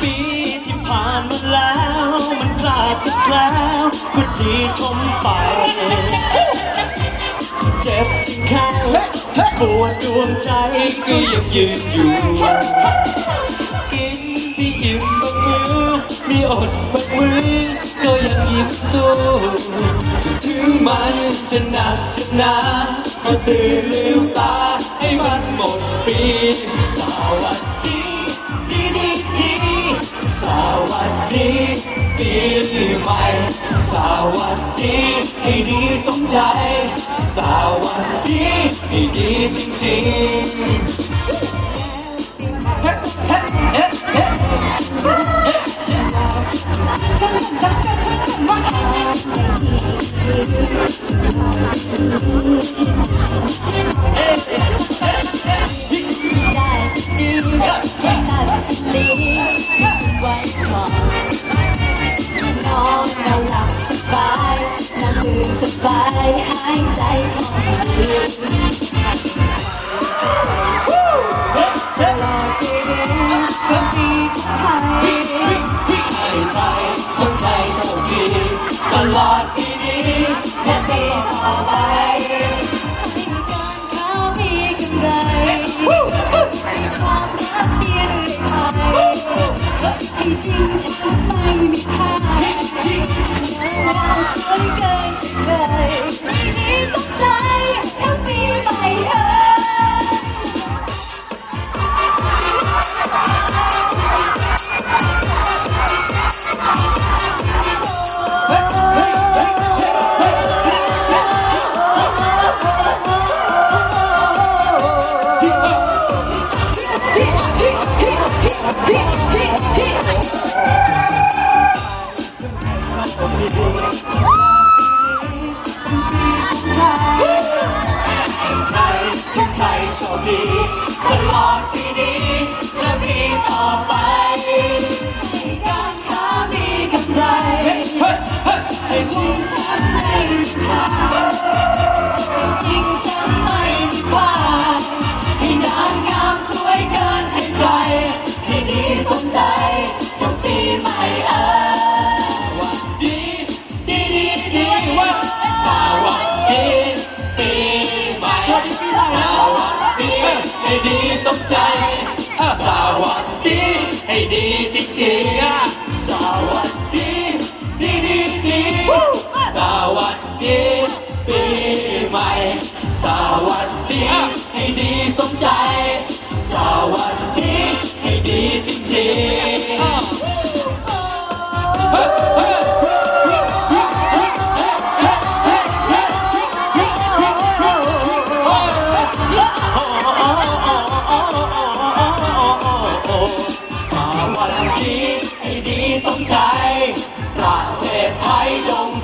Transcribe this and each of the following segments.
ปีที่ผ่านมาแล้ว มันกลายเป็นแล้วก็ดีทมไป เจ็บที่แข้งปวดดวงใจก็ยังยืนอยู่ กินที่อิ่มบางมือมีอดบางมือก็ยังยิ้มสู้ถึงมันจะหนักจะหนาก็ตื่นลืมตาให้มันหมดปีสวัสดี สวัสดีปีใหม่สวัสดีให้ดีสมใจ สวัสดีให้ดีจริงๆ สนใจโชคดีตลอดปีนี้และปีต่อไป ทุกใจโชคดีตลอดปีนี้และปีต่อไป ดีใหม่สวัสดีให้ดีสมใจสวัสดีให้ดีจริงๆสวัสดีดีดีดีสวัสดีปีใหม่สวัสดี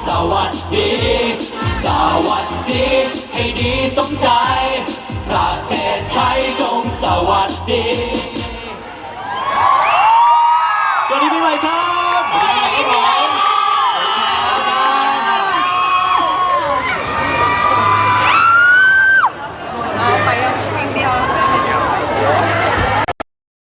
สวัสดี สวัสดี ให้ดีสมใจ ประเทศไทยจงสวัสดี